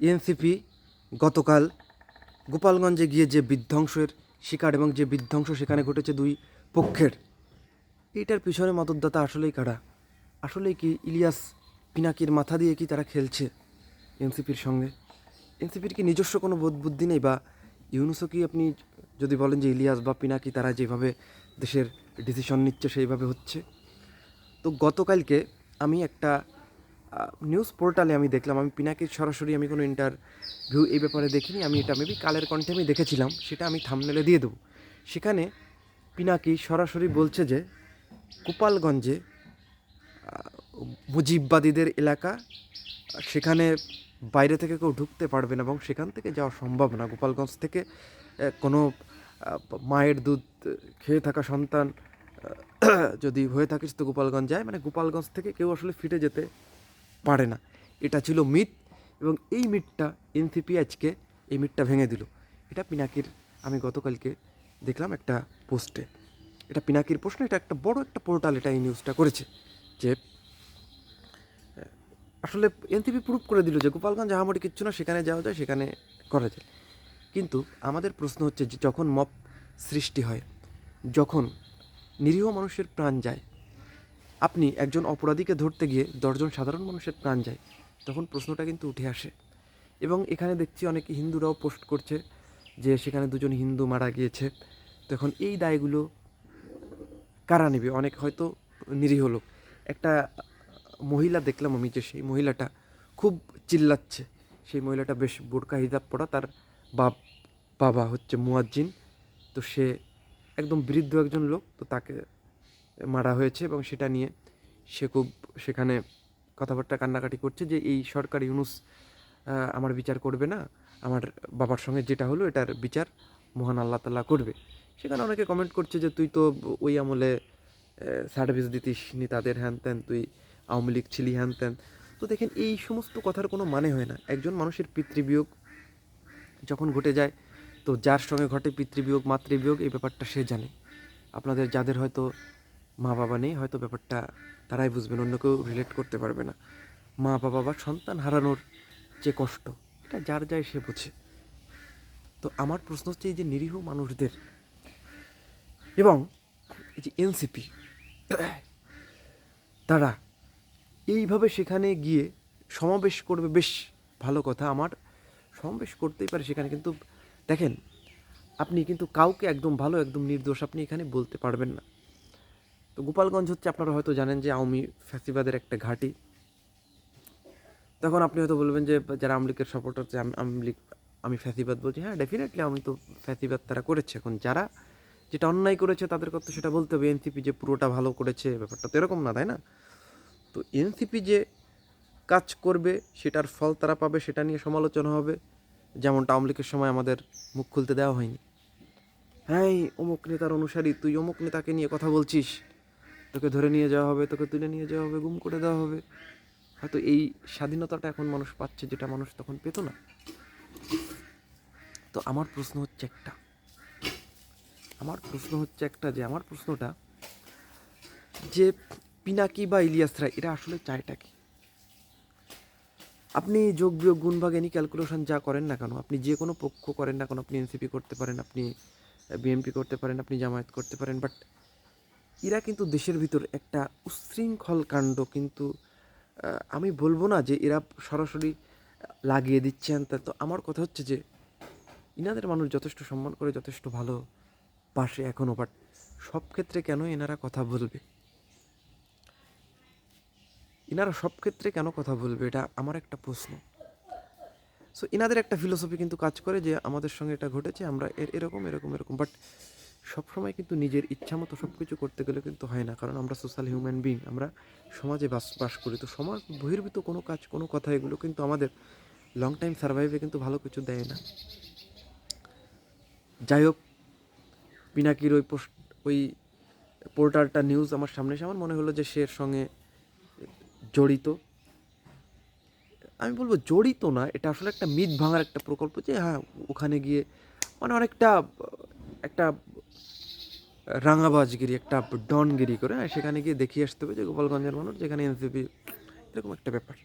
NCP গতকাল গোপালগঞ্জে গিয়ে যে বিধ্বংসের শিকার এবং যে বিধ্বংস সেখানে ঘটেছে দুই পক্ষের, এটার পিছনে মদতদাতা আসলেই কারা? আসলেই কি ইলিয়াস পিনাকির মাথা দিয়ে কি তারা খেলছে এনসিপির সঙ্গে? এনসিপির কি নিজস্ব কোনো বোধ বুদ্ধি নেই বা ইউনুসও কি আপনি যদি বলেন যে ইলিয়াস বা পিনাকি তারা যেভাবে দেশের ডিসিশন নিচ্ছে সেইভাবে হচ্ছে? তো গতকালকে আমি একটা নিউজ পোর্টালে আমি দেখলাম। আমি পিনাকির সরাসরি আমি কোনো ইন্টারভিউ এই ব্যাপারে দেখিনি। আমি এটা মেবি কালের কণ্ঠে আমি দেখেছিলাম। সেটা আমি থামনেলে দিয়ে দেবো। সেখানে পিনাকি সরাসরি বলছে যে, গোপালগঞ্জে মুজিববাদীদের এলাকা, সেখানে বাইরে থেকে কেউ ঢুকতে পারবে না এবং সেখান থেকে যাওয়া সম্ভব না। গোপালগঞ্জ থেকে কোনো মায়ের দুধ খেয়ে থাকা সন্তান যদি হয়ে থাকিস তো গোপালগঞ্জ যায় মানে গোপালগঞ্জ থেকে কেউ আসলে ফিরে যেতে পারে না। এটা ছিল মিথ এবং এই মিথটা এনসিপি আজকে এই মিথটা ভেঙে দিল। এটা পিনাকির, আমি গতকালকে দেখলাম একটা পোস্টে। এটা পিনাকির প্রশ্ন, এটা একটা বড় একটা পোর্টাল এটা এই নিউজটা করেছে যে, আসলে এনসিপি প্রুভ করে দিল যে গোপালগঞ্জ আহামরি কিচ্ছু না, সেখানে যাওয়া যায়, সেখানে করা যায়। কিন্তু আমাদের প্রশ্ন হচ্ছে যে যখন মপ সৃষ্টি হয়, যখন নিরীহ মানুষের প্রাণ যায় আপনি একজন অপরাধীকে ধরতে গিয়ে দশজন সাধারণ মানুষের প্রাণ যায়, তখন প্রশ্নটা কিন্তু উঠে আসে। এবং এখানে দেখছি অনেকে হিন্দুরাও পোস্ট করছে যে সেখানে দুজন হিন্দু মারা গিয়েছে। তখন এই দায়গুলো কারা নেবে? অনেক হয়তো নিরীহ লোক। একটা মহিলা দেখলাম আমি যে সেই মহিলাটা খুব চিল্লাচ্ছে। সেই মহিলাটা বেশ বোরকা হিজাব পরা, তার বাপ, বাবা হচ্ছে মুয়াজ্জিন। তো সে একদম বৃদ্ধ একজন লোক, তো তাকে মারা হয়েছে এবং সেটা নিয়ে সে খুব সেখানে কথাবার্তা কান্নাকাটি করছে যে এই সরকার ইউনুস আমার বিচার করবে না, আমার বাবার সঙ্গে যেটা হলো এটার বিচার মহান আল্লাহ তাল্লাহ করবে। সেখানে অনেকে কমেন্ট করছে যে তুই তো ওই আমলে সার্ভিস দিতিস নি তাদের হ্যান ত্যান, তুই আওয়ামী লীগ ছিলি হ্যান ত্যান। তো দেখেন এই সমস্ত কথার কোনো মানে হয় না। একজন মানুষের পিতৃবিয়োগ যখন ঘটে যায়, তো যার সঙ্গে ঘটে পিতৃবিয়োগ, মাতৃবিয়োগ, এই ব্যাপারটা সে জানে। আপনাদের, যাদের হয়তো মা বাবা নেই, হয়তো ব্যাপারটা তারাই বুঝবেন, অন্য কেউ রিলেট করতে পারবে না। মা বাবা বা সন্তান হারানোর যে কষ্ট, এটা যার যায় সে বোঝে। তো আমার প্রশ্ন হচ্ছে এই যে নিরীহ মানুষদের এবং এই যে এনসিপি তারা এইভাবে সেখানে গিয়ে সমাবেশ করবে, বেশ ভালো কথা। আমার সমাবেশ করতেই পারে সেখানে, কিন্তু দেখেন, আপনি কিন্তু কাউকে একদম ভালো, একদম নির্দোষ আপনি এখানে বলতে পারবেন না। তো গোপালগঞ্জ হচ্ছে, আপনারা হয়তো জানেন যে আওয়ামী ফ্যাসিবাদের একটা ঘাঁটি। তখন আপনি হয়তো বলবেন যে, যারা আওয়ামী লীগের সাপোর্টার যে আওয়ামী লীগ, আমি ফ্যাসিবাদ বলছি। হ্যাঁ ডেফিনেটলি আমি তো ফ্যাসিবাদ তারা করেছে। এখন যারা যেটা অন্যায় করেছে, তাদের কথা সেটা বলতে হবে। এনসিপি যে পুরোটা ভালো করেছে, ব্যাপারটা তো এরকম না, তাই না? তো এনসিপি যে কাজ করবে, সেটার ফল তারা পাবে, সেটা নিয়ে সমালোচনা হবে। যেমনটা আওয়ামী লীগের সময় আমাদের মুখ খুলতে দেওয়া হয়নি। হ্যাঁ অমুক নেতার অনুসারী, তুই অমুক নেতাকে নিয়ে কথা বলছিস? তোকে ধরে নিয়ে যাওয়া হবে, তোকে তুলে নিয়ে যাওয়া হবে, গুম করে দেওয়া হবে। হয়তো এই স্বাধীনতাটা এখন মানুষ পাচ্ছে যেটা মানুষ তখন পেত না। তো আমার প্রশ্ন হচ্ছে একটা। আমার প্রশ্ন হচ্ছে একটা যে, আমার প্রশ্নটা যে পিনাকি বা ইলিয়াসরা, এরা আসলে চায়টা কি? আপনি যোগ বিয়োগ গুণ ভাগ এনি ক্যালকুলেশন যা করেন না কেন, আপনি যে কোনো পক্ষ করেন না কেন, আপনি এনসিপি করতে পারেন, আপনি বিএনপি করতে পারেন, আপনি জামায়াত করতে পারেন বাট এরা কিন্তু দেশের ভিতর একটা উচ্ছৃঙ্খল কাণ্ড কিন্তু আমি বলব না যে এরা সরাসরি লাগিয়ে দিচ্ছেন তা তো আমার কথা হচ্ছে যে, ইনাদের মানুষ যথেষ্ট সম্মান করে, যথেষ্ট ভালো পাশে এখনও বাট সব ক্ষেত্রে কেন এনারা কথা বলবে? ইনারা সব ক্ষেত্রে কেন কথা বলবে? এটা আমার একটা প্রশ্ন। সো ইনাদের একটা ফিলোসফি কিন্তু কাজ করে যে, আমাদের সঙ্গে এটা ঘটেছে, আমরা এর এরকম এরকম এরকম বাট সবসময় কিন্তু নিজের ইচ্ছা মতো সব কিছু করতে গেলে কিন্তু হয় না, কারণ আমরা সোশ্যাল হিউম্যান বিং আমরা সমাজে বাস বাস করি। তো সমাজ বহির্ভূত কোনো কাজ, কোনো কথা এগুলো কিন্তু আমাদের লং টাইম সার্ভাইভে কিন্তু ভালো কিছু দেয় না। যাই হোক, পিনাকির ওই পোস্ট, ওই পোর্টালটা নিউজ আমার সামনে আমার মনে হলো যে সে এর সঙ্গে জড়িত। আমি বলব জড়িত না, এটা আসলে একটা মিথ ভাঙার একটা প্রকল্প যে হ্যাঁ ওখানে গিয়ে মানে অনেকটা একটা রাঙাবাজগিরি, একটা ডনগিরি করে সেখানে গিয়ে দেখিয়ে আসতে হবে যে গোপালগঞ্জের মানুষ, যেখানে এনসিপি, এরকম একটা ব্যাপার।